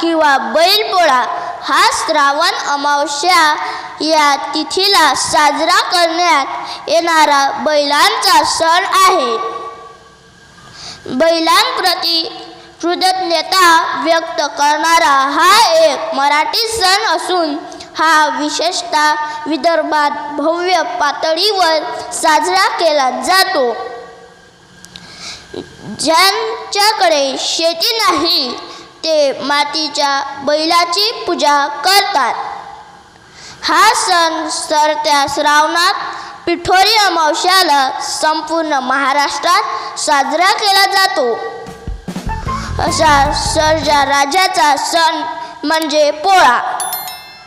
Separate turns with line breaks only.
किंवा बैलपोळा हा श्रावण अमावस्या या तिथीला साजरा करण्यात येणारा बैलांचा सण आहे. बैलांप्रती कृतज्ञता व्यक्त करणारा हा एक मराठी सण असून हा विशेषतः विदर्भात भव्य पातळीवर साजरा केला जातो. ज्यांच्याकडे शेती नाही ते मातीच्या बैलाची पूजा करतात. हा सण सरत्या श्रावणात पिठोरी अमावस्याला संपूर्ण महाराष्ट्रात साजरा केला जातो. असा सर्जा राजाचा सण म्हणजे पोळा.